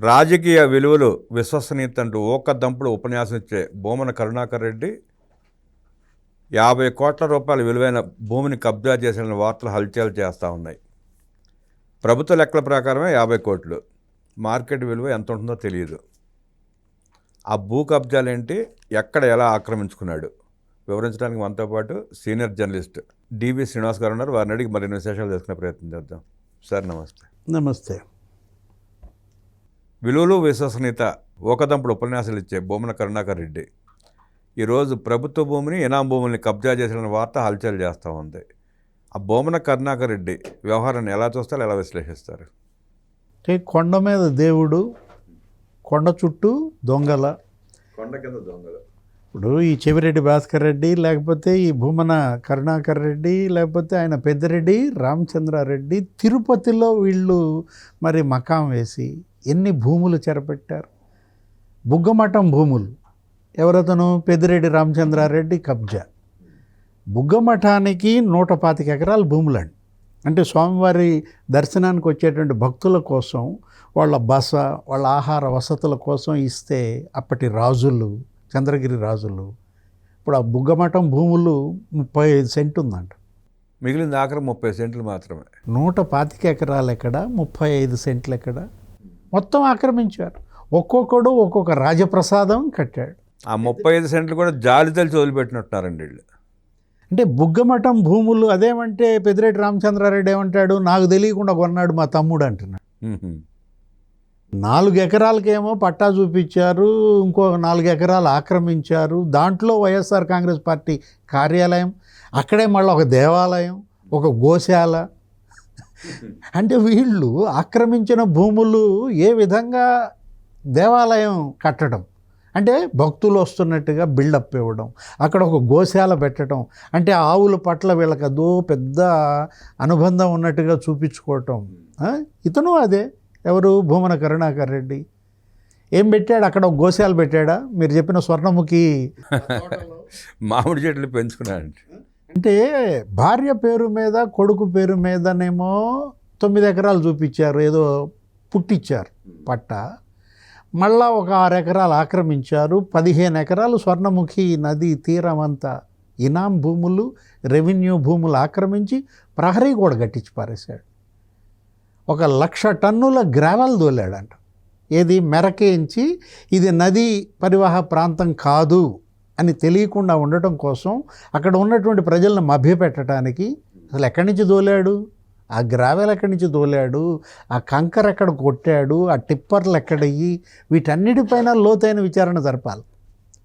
రాజకీయ విలువలు విశ్వసనీయత అంటూ ఓక దంపుడు ఉపన్యాసం ఇచ్చే భూమన కరుణాకర్ రెడ్డి యాభై కోట్ల రూపాయల విలువైన భూమిని కబ్జా చేసిన వార్తలు హల్చల్ చేస్తూ ఉన్నాయి. ప్రభుత్వ లెక్కల ప్రకారమే యాభై కోట్లు. మార్కెట్ విలువ ఎంత ఉంటుందో తెలియదు. ఆ భూ కబ్జాలు ఏంటి ఎక్కడ ఎలా ఆక్రమించుకున్నాడు? వివరించడానికి మనతో పాటు సీనియర్ జర్నలిస్ట్ డివి శ్రీనివాస్ గారు ఉన్నారు. వారిని అడిగి మరిన్ని విశేషాలు తెలుసుకునే ప్రయత్నం చేద్దాం. సార్ నమస్తే. నమస్తే. విలువలు విశ్వసనీయత ఒకదంపుడు ఉపన్యాసాలు ఇచ్చే భూమన కరుణాకర్ రెడ్డి. ఈరోజు ప్రభుత్వ భూమిని ఇనాం భూముల్ని కబ్జా చేసిన వార్త హల్చల్ చేస్తూ ఉంది. ఆ భూమన కరుణాకర్ రెడ్డి వ్యవహారాన్ని ఎలా చూస్తారు ఎలా విశ్లేషిస్తారు? అంటే కొండ మీద దేవుడు కొండ చుట్టూ దొంగల. కొండ కింద దొంగలు. ఇప్పుడు ఈ చెవిరెడ్డి భాస్కర్ రెడ్డి లేకపోతే ఈ భూమన కరుణాకర్ రెడ్డి లేకపోతే ఆయన పెద్దిరెడ్డి రామచంద్రారెడ్డి తిరుపతిలో వీళ్ళు మరి మకాం వేసి ఎన్ని భూములు చెరపెట్టారు? బుగ్గమఠం భూములు. ఎవరతను? పెద్దిరెడ్డి రామచంద్రారెడ్డి కబ్జా. బుగ్గమఠానికి నూట పాతిక ఎకరాల భూములండి. అంటే స్వామివారి దర్శనానికి వచ్చేటువంటి భక్తుల కోసం వాళ్ళ బస వాళ్ళ ఆహార వసతుల కోసం ఇస్తే అప్పటి రాజులు చంద్రగిరి రాజులు ఇప్పుడు ఆ బుగ్గమఠం భూములు ముప్పై ఐదు సెంట్ ఉందంట. మిగిలిన ఆఖరి ముప్పై సెంట్లు మాత్రమే. నూట పాతిక ఎకరాలు ఎక్కడ? ముప్పై ఐదు సెంట్లు ఎక్కడ? మొత్తం ఆక్రమించారు. ఒక్కొక్కడు ఒక్కొక్క రాజప్రసాదం కట్టాడు. ఆ ముప్పై ఐదు సెంట్లు కూడా జాలి తెలిసి వదిలిపెట్టినట్టున్నారండి వీళ్ళు. అంటే బుగ్గమఠం భూములు అదేమంటే పెద్దిరెడ్డి రామచంద్రారెడ్డి ఏమంటాడు? నాకు తెలియకుండా కొన్నాడు మా తమ్ముడు అంటున్నాడు. నాలుగు ఎకరాలకేమో పట్టా చూపించారు ఇంకో నాలుగు ఎకరాలు ఆక్రమించారు. దాంట్లో వైఎస్ఆర్ కాంగ్రెస్ పార్టీ కార్యాలయం అక్కడే మళ్ళీ ఒక దేవాలయం ఒక గోశాల అంటే వీళ్ళు ఆక్రమించిన భూములు ఏ విధంగా దేవాలయం కట్టడం? అంటే భక్తులు వస్తున్నట్టుగా బిల్డప్ ఇవ్వడం అక్కడ ఒక గోశాల పెట్టడం అంటే ఆవుల పట్ల వీళ్ళకి అదో పెద్ద అనుబంధం ఉన్నట్టుగా చూపించుకోవటం? ఇతను అదే. ఎవరు? భూమన కరుణాకర్ రెడ్డి. ఏం పెట్టాడు? అక్కడ ఒక గోశాల పెట్టాడా? మీరు చెప్పిన స్వర్ణముఖి. మామిడి చెట్లు పెంచుకున్నారండి అంటే భార్య పేరు మీద కొడుకు పేరు మీదనేమో తొమ్మిది ఎకరాలు చూపించారు ఏదో పుట్టించారు పట్ట. మళ్ళా ఒక ఆరు ఎకరాలు ఆక్రమించారు పదిహేను ఎకరాలు స్వర్ణముఖి నది తీరమంతా ఇనాం భూములు రెవెన్యూ భూములు ఆక్రమించి ప్రహరీ కూడా కట్టించి పారేశాడు. ఒక లక్ష టన్నుల గ్రావెల్ దోలాడంట ఏది మెరకేయించి ఇది నది పరివాహ ప్రాంతం కాదు అని తెలియకుండా ఉండటం కోసం అక్కడ ఉన్నటువంటి ప్రజలను మభ్యపెట్టడానికి అసలు ఎక్కడి నుంచి దోలాడు? ఆ గ్రావెల్ ఎక్కడి నుంచి దోలాడు? ఆ కంకర్ ఎక్కడ కొట్టాడు? ఆ టిప్పర్లు ఎక్కడయ్యి? వీటన్నిటిపైన లోతైన విచారణ జరపాలి.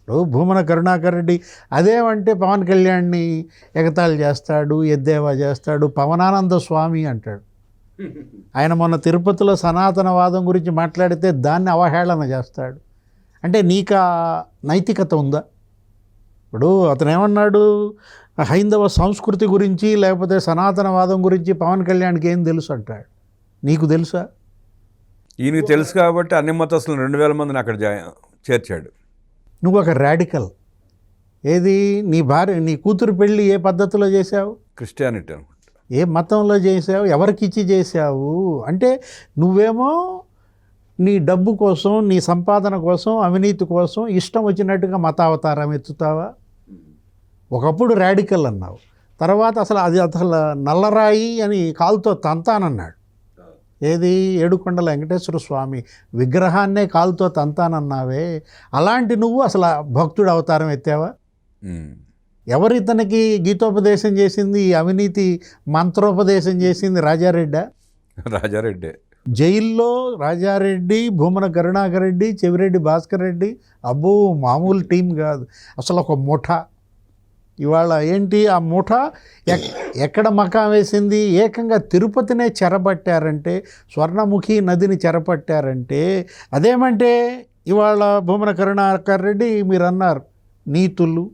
ఇప్పుడు భూమన కరుణాకర్ రెడ్డి అదేమంటే పవన్ కళ్యాణ్ని ఎగతాళి చేస్తాడు ఎద్దేవా చేస్తాడు పవనానంద స్వామి అంటాడు. ఆయన మొన్న తిరుపతిలో సనాతనవాదం గురించి మాట్లాడితే దాన్ని అవహేళన చేస్తాడు. అంటే నీకు నైతికత ఉందా? ఇప్పుడు అతను ఏమన్నాడు హైందవ సంస్కృతి గురించి లేకపోతే సనాతనవాదం గురించి పవన్ కళ్యాణ్కి ఏం తెలుసు అంటాడు. నీకు తెలుసా? ఈయనకి తెలుసు కాబట్టి అన్ని మతస్థులు రెండు వేల మందిని అక్కడ జా చేర్చాడు. నువ్వు ఒక రాడికల్. ఏది? నీ భార్య నీ కూతురు పెళ్ళి ఏ పద్ధతిలో చేశావు? క్రిస్టియానిటీ అనుకుంటా. ఏ మతంలో చేసావు ఎవరికిచ్చి చేసావు అంటే నువ్వేమో నీ డబ్బు కోసం నీ సంపాదన కోసం అవినీతి కోసం ఇష్టం వచ్చినట్టుగా మతావతారం ఎత్తుతావా? ఒకప్పుడు రాడికల్ అన్నావు. తర్వాత అసలు అది అసలు నల్లరాయి అని కాలుతో తంతానన్నాడు. ఏది? ఏడుకొండల వెంకటేశ్వర స్వామి విగ్రహాన్నే కాలుతో తంతానన్నావే. అలాంటి నువ్వు అసలు భక్తుడు అవతారం ఎత్తావా. ఎవరు ఇతనికి గీతోపదేశం చేసింది? అవినీతి మంత్రోపదేశం చేసింది రాజారెడ్డి? రాజారెడ్డి. జైల్లో రాజారెడ్డి భూమన కరుణాకర్ రెడ్డి చెవిరెడ్డి భాస్కర్ రెడ్డి. అబ్బో మామూలు టీం కాదు. అసలు ఒక ముఠ. ఇవాళ ఏంటి ఆ ముఠ ఎక్- ఎక్కడ మకాం వేసింది? ఏకంగా తిరుపతినే చెరబట్టారంటే స్వర్ణముఖి నదిని చెరపట్టారంటే అదేమంటే ఇవాళ భూమన కరుణాకర్ రెడ్డి మీరు అన్నారు నీతులు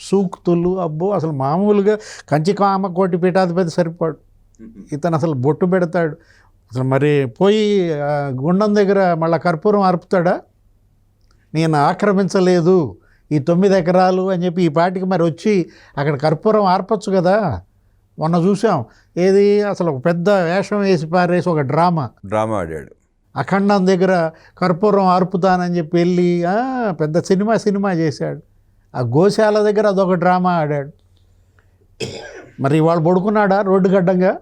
సూక్తులు అబ్బో అసలు మామూలుగా కంచికామ కోటి పీఠాధిపతి సరిపాడు. ఇతను అసలు బొట్టు పెడతాడు. అసలు మరి పోయి గుండం దగ్గర మళ్ళీ కర్పూరం అర్పుతాడా? నేను ఆక్రమించలేదు. ఈ తొమ్మిది ఎకరాలు అని చెప్పి ఈ పాటికి మరి వచ్చి అక్కడ కర్పూరం ఆర్పచ్చు కదా. మొన్న చూసాం. ఏది? అసలు ఒక పెద్ద వేషం వేసి పారేసి ఒక డ్రామా. డ్రామా ఆడాడు. అఖండం దగ్గర కర్పూరం ఆర్పుతానని చెప్పి వెళ్ళి పెద్ద సినిమా సినిమా చేశాడు. ఆ గోశాల దగ్గర అదొక డ్రామా ఆడాడు. మరి వాళ్ళు పడుకున్నాడా రోడ్డు గడ్డంగా?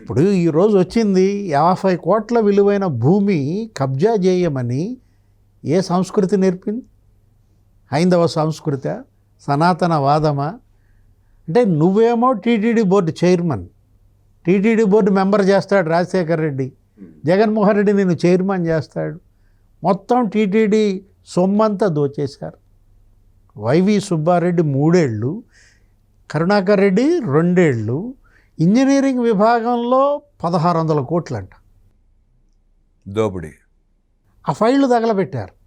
ఇప్పుడు ఈరోజు వచ్చింది యాభై కోట్ల విలువైన భూమి కబ్జా చేయమని ఏ సంస్కృతి నేర్పింది? హైందవ సంస్కృత సనాతన వాదమా? అంటే నువ్వేమో TTD board chairman. TTD board member చేస్తాడు రాజశేఖర్ రెడ్డి. జగన్మోహన్ రెడ్డి నేను చైర్మన్ చేస్తాడు. మొత్తం టీటీడీ సొమ్మంతా దోచేశారు. వైవి సుబ్బారెడ్డి మూడేళ్ళు కరుణాకర్ రెడ్డి రెండేళ్ళు ఇంజనీరింగ్ విభాగంలో పదహారు వందల కోట్లంట. దోపిడీ. ఆ ఫైళ్ళు తగలబెట్టారు.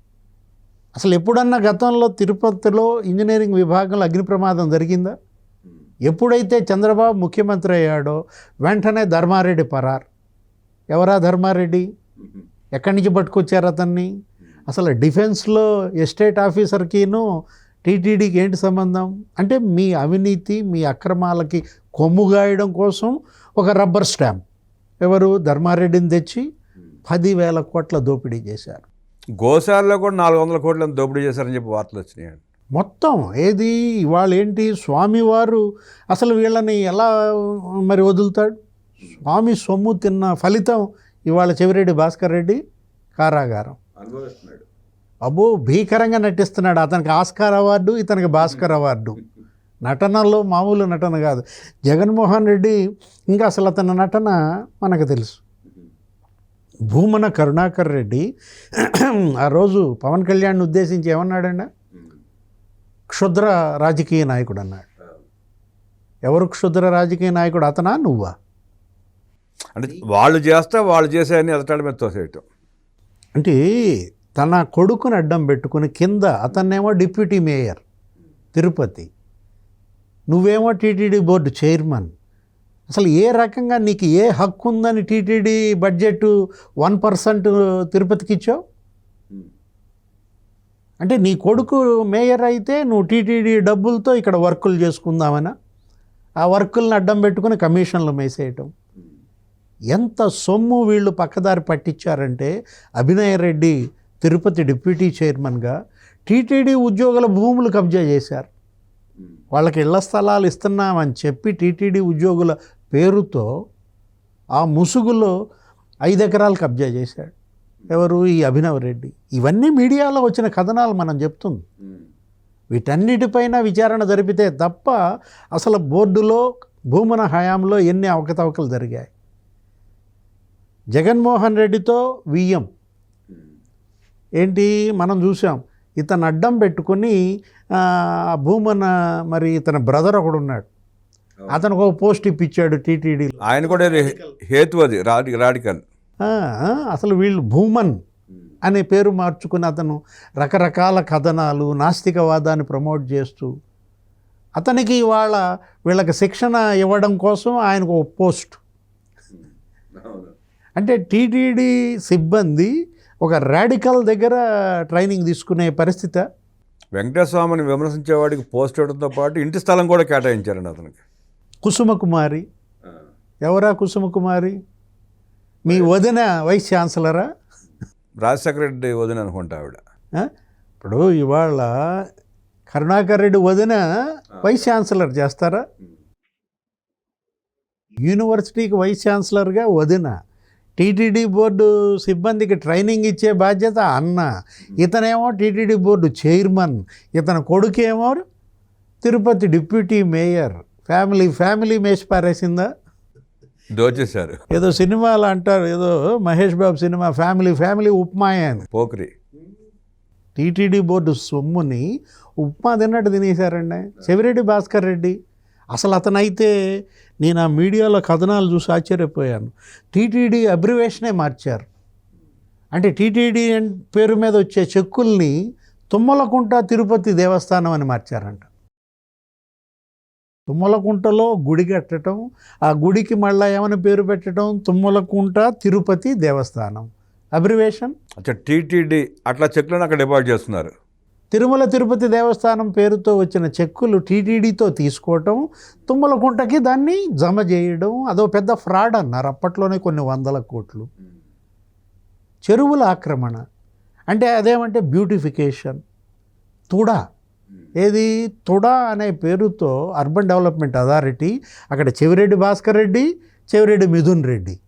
అసలు ఎప్పుడన్నా గతంలో తిరుపతిలో ఇంజనీరింగ్ విభాగంలో అగ్ని ప్రమాదం జరిగిందా? ఎప్పుడైతే చంద్రబాబు ముఖ్యమంత్రి అయ్యాడో వెంటనే ధర్మారెడ్డి పరార్. ఎవరా ధర్మారెడ్డి? ఎక్కడి నుంచి పట్టుకొచ్చారు అతన్ని? అసలు డిఫెన్స్లో ఎస్టేట్ ఆఫీసర్కిను టీటీడీకి ఏంటి సంబంధం? అంటే మీ అవినీతి మీ అక్రమాలకి కొమ్ముగాయడం కోసం ఒక రబ్బర్ స్టాంప్. ఎవరు? ధర్మారెడ్డిని తెచ్చి పదివేల కోట్ల దోపిడీ చేశారు. గోశాలలో కూడా నాలుగు వందల కోట్లను దోపిడీ చేశారని చెప్పి వార్తలు వచ్చినాయండి మొత్తం ఏది ఇవాళ ఏంటి స్వామివారు అసలు వీళ్ళని ఎలా మరి వదులుతాడు? స్వామి సొమ్ము తిన్న ఫలితం ఇవాళ చెవిరెడ్డి భాస్కర్ రెడ్డి కారాగారం. అనుభవిస్తున్నాడు అబ్బో భీకరంగా నటిస్తున్నాడు. అతనికి ఆస్కార్ అవార్డు ఇతనికి భాస్కర్ అవార్డు. నటనలో మామూలు నటన కాదు. జగన్మోహన్ రెడ్డి ఇంకా అసలు అతని నటన మనకు తెలుసు. భూమన కరుణాకర్ రెడ్డి ఆ రోజు పవన్ కళ్యాణ్ ఉద్దేశించి ఏమన్నాడండి క్షుద్ర రాజకీయ నాయకుడు అన్నాడు. ఎవరు క్షుద్ర రాజకీయ నాయకుడు? అతనా? నువ్వా? అంటే వాళ్ళు చేస్తే వాళ్ళు చేసేయని ఎదటాడి మీద తోసేయటం. అంటే తన కొడుకుని అడ్డం పెట్టుకుని కింద అతన్నేమో డిప్యూటీ మేయర్ తిరుపతి. నువ్వేమో టీటీడీ బోర్డు చైర్మన్. అసలు ఏ రకంగా నీకు ఏ హక్కు ఉందని టీటీడీ బడ్జెట్ వన్ పర్సెంట్ తిరుపతికి ఇచ్చావు? అంటే నీ కొడుకు మేయర్ అయితే నువ్వు టీటీడీ డబ్బులతో ఇక్కడ వర్కులు చేసుకుందామనా? ఆ వర్కులను అడ్డం పెట్టుకుని కమిషన్లు మేసేయటం. ఎంత సొమ్ము వీళ్ళు పక్కదారి పట్టించారంటే అభినయ్ రెడ్డి తిరుపతి డిప్యూటీ చైర్మన్గా టీటీడీ ఉద్యోగుల భూములు కబ్జా చేశారు. వాళ్ళకి ఇళ్ళ స్థలాలు ఇస్తున్నామని చెప్పి టీటీడీ ఉద్యోగుల పేరుతో ఆ ముసుగులో ఐదు ఎకరాలు కబ్జా చేశాడు. ఎవరు? ఈ అభినవ్ రెడ్డి. ఇవన్నీ మీడియాలో వచ్చిన కథనాలు మనం చెప్తుంది. వీటన్నిటిపైన విచారణ జరిపితే తప్ప అసలు బోర్డులో భూమన హయాంలో ఎన్ని అవకతవకలు జరిగాయి? జగన్మోహన్ రెడ్డితో వియ్యం ఏంటి? మనం చూసాం. ఇతను అడ్డం పెట్టుకొని ఆ, భూమన మరి ఇతని బ్రదర్ ఒకడు ఉన్నాడు. అతనికి ఒక పోస్ట్ ఇప్పించాడు టీటీడీలో ఆయన కూడా హేతు అది రాడి రాడికల్ అసలు వీళ్ళు భూమన్ అనే పేరు మార్చుకుని అతను రకరకాల కథనాలు నాస్తికవాదాన్ని ప్రమోట్ చేస్తూ అతనికి ఇవాళ వీళ్ళకి శిక్షణ ఇవ్వడం కోసం ఆయనకు ఒక పోస్ట్. అంటే టీటీడీ సిబ్బంది ఒక రాడికల్ దగ్గర ట్రైనింగ్ తీసుకునే పరిస్థితి. వెంకటేశ్వర స్వామిని విమర్శించేవాడికి పోస్ట్ ఇవ్వడంతో పాటు ఇంటి స్థలం కూడా కేటాయించారండి అతనికి. కుసుమకుమారి. ఎవరా కుసుమకుమారి? మీ వదిన వైస్ ఛాన్సలరా? రాజశేఖర రెడ్డి వదిన అనుకుంటా ఆవిడ? ఇప్పుడు ఇవాళ కరుణాకర్ రెడ్డి వదిన వైస్ ఛాన్సలర్ చేస్తారా? యూనివర్సిటీకి వైస్ ఛాన్సలర్గా వదిన. టీటీడీ బోర్డు సిబ్బందికి ట్రైనింగ్ ఇచ్చే బాధ్యత అన్న. ఇతనేమో టీటీడీ బోర్డు చైర్మన్ ఇతని కొడుకేమో Tirupati deputy mayor. Family family మేసి పారేసిందా? దోచేశారు. ఏదో సినిమాలు అంటారు ఏదో Mahesh Babu cinema family family ఉప్మాయ అని. పోకరి. టీటీడీ బోర్డు సొమ్ముని ఉప్మా తిన్నట్టు తినేశారండి. చెవిరెడ్డి భాస్కర్ రెడ్డి. అసలు అతనైతే నేను ఆ మీడియాలో కథనాలు చూసి ఆశ్చర్యపోయాను. టీటీడీ అబ్రివేషనే మార్చారు. అంటే టీటీడీ పేరు మీద వచ్చే చెక్కుల్ని తుమ్మలకుంట తిరుపతి దేవస్థానం అని మార్చారంట. తుమ్మలకుంటలో గుడి కట్టడం ఆ గుడికి మళ్ళీ ఏమని పేరు పెట్టడం? తుమ్మలకుంట తిరుపతి దేవస్థానం. అబ్రివేషన్? అచ్చా టీటీడీ అట్లా చెక్లను అక్కడ డిపాజిట్ చేస్తున్నారు. తిరుమల తిరుపతి దేవస్థానం పేరుతో వచ్చిన చెక్కులు టీటీడీతో తీసుకోవటం తుమ్మలకుంటకి దాన్ని జమ చేయడం అదో పెద్ద ఫ్రాడ్ అన్నారు. అప్పట్లోనే కొన్ని వందల కోట్లు. చెరువుల ఆక్రమణ. అంటే అదేమంటే బ్యూటిఫికేషన్. తుడా. ఏది? తుడా అనే పేరుతో అర్బన్ డెవలప్మెంట్ అథారిటీ అక్కడ చెవిరెడ్డి భాస్కర్ రెడ్డి చెవిరెడ్డి మిథున్ రెడ్డి.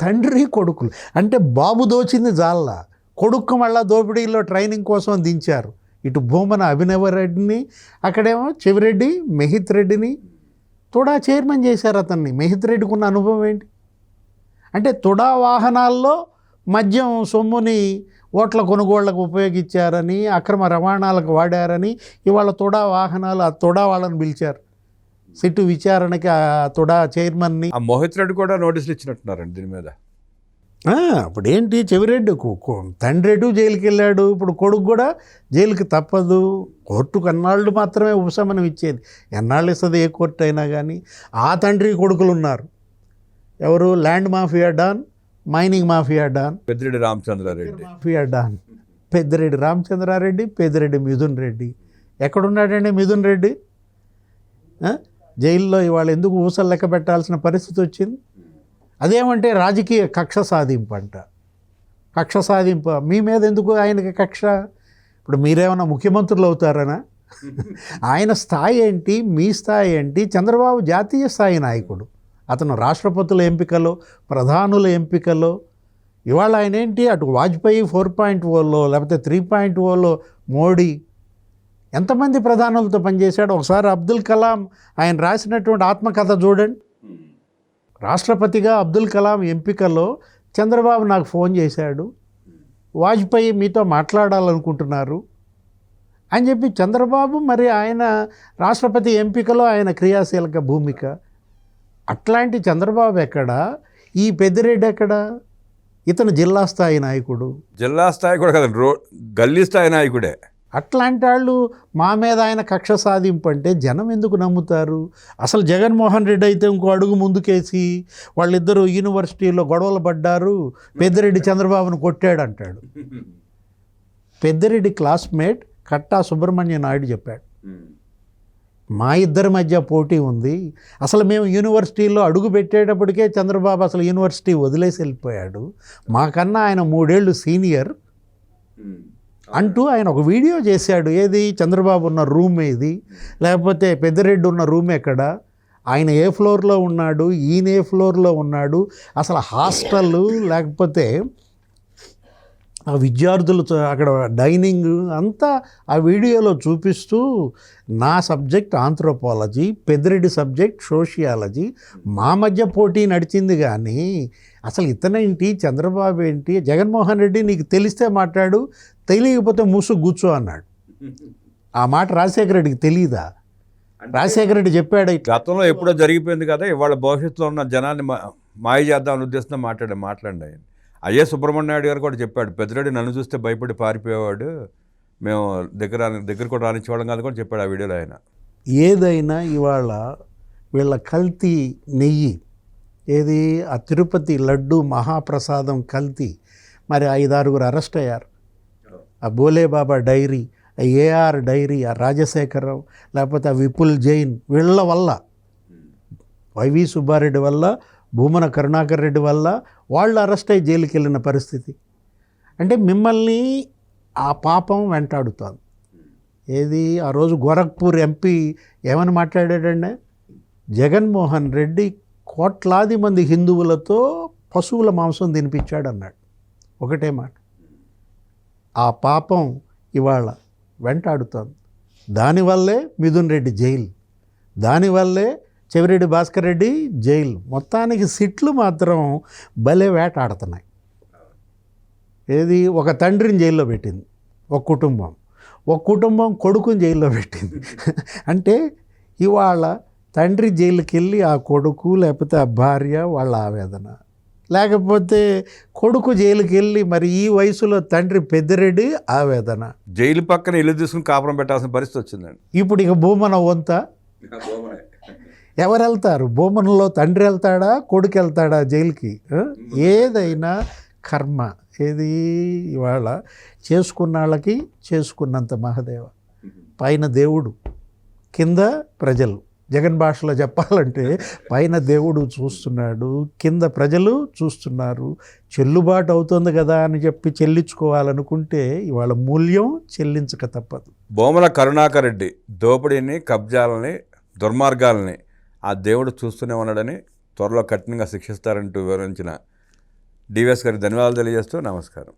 తండ్రి కొడుకులు. అంటే బాబు దోచింది జాల్లా. కొడుకు మళ్ళా దోపిడీలో ట్రైనింగ్ కోసం దించారు. ఇటు భూమన అభినవ రెడ్డిని అక్కడేమో చెవిరెడ్డి మెహిత్ రెడ్డిని తుడా చైర్మన్ చేశారు అతన్ని. మెహిత్ రెడ్డికి ఉన్న అనుభవం ఏంటి? అంటే తుడా వాహనాల్లో మద్యం సొమ్ముని ఓట్ల కొనుగోళ్ళకు ఉపయోగించారని అక్రమ రవాణాలకు వాడారని ఇవాళ తుడా వాహనాలు ఆ తుడా వాళ్ళని పిలిచారు. సిట్టు విచారణకి ఆ తుడా చైర్మన్ని ఆ మోహిత్ రెడ్డి కూడా నోటీసులు ఇచ్చినట్టున్నారండి దీని మీద. ఇప్పుడు ఏంటి చెవిరెడ్డి? తండ్రి ఎటు జైలుకి వెళ్ళాడు ఇప్పుడు కొడుకు కూడా జైలుకి తప్పదు. కోర్టుకు అన్నాళ్ళు మాత్రమే ఉపశమనం ఇచ్చేది. ఎన్నాళ్ళు ఇస్తుంది? ఏ కోర్టు అయినా కానీ ఆ తండ్రి కొడుకులు ఉన్నారు ఎవరు? Land mafia don mining mafia don. Peddireddy Ramachandra Reddy. Mafia don. Peddireddy Ramachandra Reddy Peddireddy Mithun Reddy. ఎక్కడున్నాడండి Mithun Reddy? జైల్లో ఇవాళ ఎందుకు ఊసలు లెక్క పెట్టాల్సిన పరిస్థితి వచ్చింది? అదేమంటే రాజకీయ కక్ష సాధింపు అంట. కక్ష సాధింపు. మీ మీద ఎందుకు ఆయనకి కక్ష? ఇప్పుడు మీరేమైనా ముఖ్యమంత్రులు అవుతారనా? ఆయన స్థాయి ఏంటి? మీ స్థాయి ఏంటి? చంద్రబాబు జాతీయ స్థాయి నాయకుడు. అతను రాష్ట్రపతుల ఎంపికలో ప్రధానుల ఎంపికలో. ఇవాళ ఆయన ఏంటి? అటు వాజ్పేయి ఫోర్ పాయింట్ ఓలో లేకపోతే త్రీ పాయింట్ ఓలో మోడీ. ఎంతమంది ప్రధానులతో పనిచేశాడు? ఒకసారి అబ్దుల్ కలాం ఆయన రాసినటువంటి ఆత్మకథ చూడండి. రాష్ట్రపతిగా అబ్దుల్ కలాం ఎంపికలో చంద్రబాబు నాకు ఫోన్ చేశాడు. వాజ్పేయి మీతో మాట్లాడాలనుకుంటున్నారు అని చెప్పి చంద్రబాబు మరి ఆయన రాష్ట్రపతి ఎంపికలో ఆయన క్రియాశీలక భూమిక. అట్లాంటి చంద్రబాబు ఎక్కడ? ఈ పెద్దిరెడ్డి ఎక్కడ? ఇతను జిల్లా స్థాయి నాయకుడు. జిల్లా స్థాయి కూడా కదండి రో గల్లీ స్థాయి నాయకుడే. అట్లాంటి వాళ్ళు మా మీద ఆయన కక్ష సాధింపు అంటే జనం ఎందుకు నమ్ముతారు? అసలు జగన్మోహన్ రెడ్డి అయితే ఇంకో అడుగు ముందుకేసి వాళ్ళిద్దరూ యూనివర్సిటీలో గొడవలు పడ్డారు పెద్దిరెడ్డి చంద్రబాబును కొట్టాడు అంటాడు పెద్దిరెడ్డి క్లాస్మేట్ కట్టా సుబ్రహ్మణ్య నాయుడు చెప్పాడు. మా ఇద్దరి మధ్య పోటీ ఉంది. అసలు మేము యూనివర్సిటీలో అడుగు పెట్టేటప్పటికే చంద్రబాబు అసలు యూనివర్సిటీ వదిలేసి వెళ్ళిపోయాడు. మాకన్నా ఆయన మూడేళ్ళు సీనియర్. అంటూ ఆయన ఒక వీడియో చేశాడు. ఏది? చంద్రబాబు ఉన్న రూమ్ ఏది? లేకపోతే పెద్దిరెడ్డి ఉన్న రూమ్ ఎక్కడ? ఆయన ఏ ఫ్లోర్లో ఉన్నాడు? ఈయన ఏ ఫ్లోర్లో ఉన్నాడు? అసలు హాస్టల్ లేకపోతే ఆ విద్యార్థులు చ- అక్కడ డైనింగ్ అంతా ఆ వీడియోలో చూపిస్తూ నా subject anthropology Peddireddy subject sociology మా మధ్య పోటీ నడిచింది కానీ అసలు ఇతనేంటి చంద్రబాబు ఏంటి జగన్మోహన్ రెడ్డి నీకు తెలిస్తే మాట్లాడు తెలియకపోతే మూసు కూర్చో అన్నాడు. ఆ మాట రాజశేఖర రెడ్డికి తెలియదా రాజశేఖర రెడ్డి చెప్పాడు గతంలో ఎప్పుడో జరిగిపోయింది కదా ఇవాళ భవిష్యత్తులో ఉన్న జనాన్ని మాయ చేద్దామని ఉద్దేశంతో మాట్లాడే మాట్లాడి ఆయన. అయ్యే సుబ్రహ్మణ్య నాయుడు గారు కూడా చెప్పాడు పెద్దరెడ్డి నన్ను చూస్తే భయపడి పారిపోయేవాడు. మేము దగ్గర దగ్గర కూడా రానిచ్చేవాళ్ళం కాదు కూడా చెప్పాడు ఆ వీడియోలో ఆయన. ఏదైనా ఇవాళ వీళ్ళ కల్తీ నెయ్యి ఏది ఆ తిరుపతి లడ్డు మహాప్రసాదం కల్తీ మరి ఐదారుగురు అరెస్ట్ అయ్యారు. ఆ బోలేబాబా డైరీ ఆ ఏఆర్ డైరీ ఆ రాజశేఖరరావు లేకపోతే ఆ విపుల్ జైన్ వీళ్ళ వల్ల వైవి సుబ్బారెడ్డి వల్ల భూమన కరుణాకర్ రెడ్డి వల్ల వాళ్ళు అరెస్ట్ అయ్యి జైలుకి వెళ్ళిన పరిస్థితి. అంటే మిమ్మల్ని ఆ పాపం వెంటాడుతోంది. ఏది? ఆ రోజు గోరఖ్పూర్ ఎంపీ ఏమని మాట్లాడాడండి జగన్మోహన్ రెడ్డి కోట్లాది మంది హిందువులతో పశువుల మాంసం తినిపించాడు అన్నాడు ఒకటే మాట. ఆ పాపం ఇవాళ వెంటాడుతోంది. దానివల్లే మిథున్ రెడ్డి జైలు. దానివల్లే చెవిరెడ్డి భాస్కర్ రెడ్డి జైలు. మొత్తానికి సిట్లు మాత్రం భలే వేటాడుతున్నాయి. ఏది? ఒక తండ్రిని జైల్లో పెట్టింది. ఒక కుటుంబం. ఒక కుటుంబం కొడుకుని జైల్లో పెట్టింది. అంటే ఇవాళ తండ్రి జైలుకి వెళ్ళి ఆ కొడుకు లేకపోతే ఆ భార్య వాళ్ళ ఆవేదన. లేకపోతే కొడుకు జైలుకి వెళ్ళి మరి ఈ వయసులో తండ్రి పెద్దిరెడ్డి ఆవేదన. జైలు పక్కన ఇల్లు తీసుకుని కాపురం పెట్టాల్సిన పరిస్థితి వచ్చిందండి. ఇప్పుడు ఇక భూమన వంత. ఎవరు వెళ్తారు భూమనలో తండ్రి వెళ్తాడా? కొడుకు వెళ్తాడా జైలుకి? ఏదైనా కర్మ. ఏది ఇవాళ చేసుకున్న వాళ్ళకి చేసుకున్నంత మహదేవ. పైన దేవుడు కింద ప్రజలు. జగన్ భాషలో చెప్పాలంటే పైన దేవుడు చూస్తున్నాడు కింద ప్రజలు చూస్తున్నారు. చెల్లుబాటు అవుతుంది కదా అని చెప్పి చెల్లించుకోవాలనుకుంటే ఇవాళ మూల్యం చెల్లించక తప్పదు. బోమల కరుణాకర్ రెడ్డి దోపిడీని కబ్జాలని దుర్మార్గాలని ఆ దేవుడు చూస్తూనే ఉన్నాడని త్వరలో కఠినంగా శిక్షిస్తారంటూ వివరించిన డివిఎస్ గారికి ధన్యవాదాలు తెలియజేస్తూ నమస్కారం.